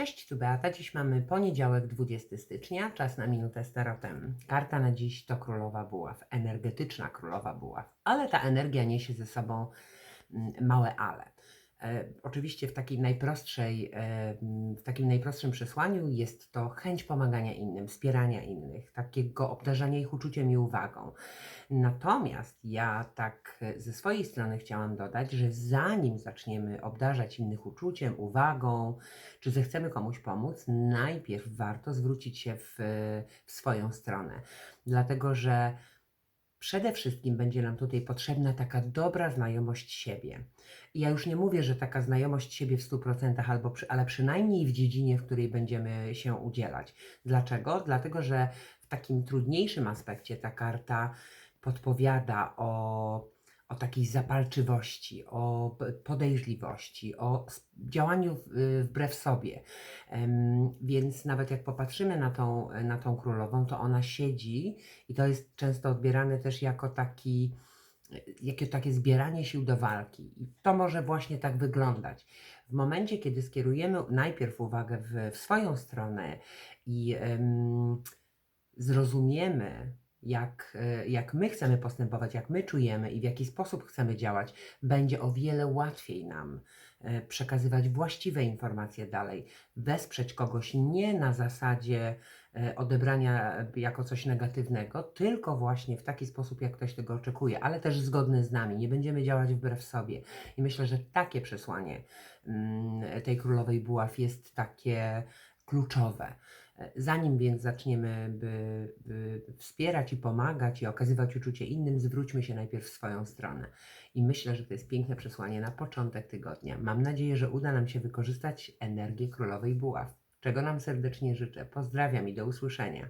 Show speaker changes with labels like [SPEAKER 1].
[SPEAKER 1] Cześć, tu Beata. Dziś mamy poniedziałek, 20 stycznia, czas na minutę z tarotem. Karta na dziś to Królowa Buław, energetyczna Królowa Buław, ale ta energia niesie ze sobą mm, małe ale. E, oczywiście w takiej najprostszej, e, w takim najprostszym przesłaniu jest to chęć pomagania innym, wspierania innych, takiego obdarzania ich uczuciem i uwagą. Natomiast ja tak ze swojej strony chciałam dodać, że zanim zaczniemy obdarzać innych uczuciem, uwagą, czy zechcemy komuś pomóc, najpierw warto zwrócić się w, w swoją stronę. Dlatego, że przede wszystkim będzie nam tutaj potrzebna taka dobra znajomość siebie. I ja już nie mówię, że taka znajomość siebie w 100%, albo przy, ale przynajmniej w dziedzinie, w której będziemy się udzielać. Dlaczego? Dlatego, że w takim trudniejszym aspekcie ta karta podpowiada o, o takiej zapalczywości, o podejrzliwości, o działaniu wbrew sobie. Więc nawet jak popatrzymy na tą, na tą królową, to ona siedzi i to jest często odbierane też jako taki jakie takie zbieranie sił do walki. I to może właśnie tak wyglądać. W momencie, kiedy skierujemy najpierw uwagę w, w swoją stronę i em, zrozumiemy, jak, e, jak my chcemy postępować, jak my czujemy i w jaki sposób chcemy działać, będzie o wiele łatwiej nam e, przekazywać właściwe informacje dalej, wesprzeć kogoś nie na zasadzie e, odebrania jako coś negatywnego, tylko właśnie w taki sposób, jak ktoś tego oczekuje, ale też zgodny z nami. Nie będziemy działać wbrew sobie. I myślę, że takie przesłanie mm, tej królowej buław jest takie kluczowe. Zanim więc zaczniemy by, by wspierać i pomagać i okazywać uczucie innym, zwróćmy się najpierw w swoją stronę. I myślę, że to jest piękne przesłanie na początek tygodnia. Mam nadzieję, że uda nam się wykorzystać energię królowej buław, czego nam serdecznie życzę. Pozdrawiam i do usłyszenia.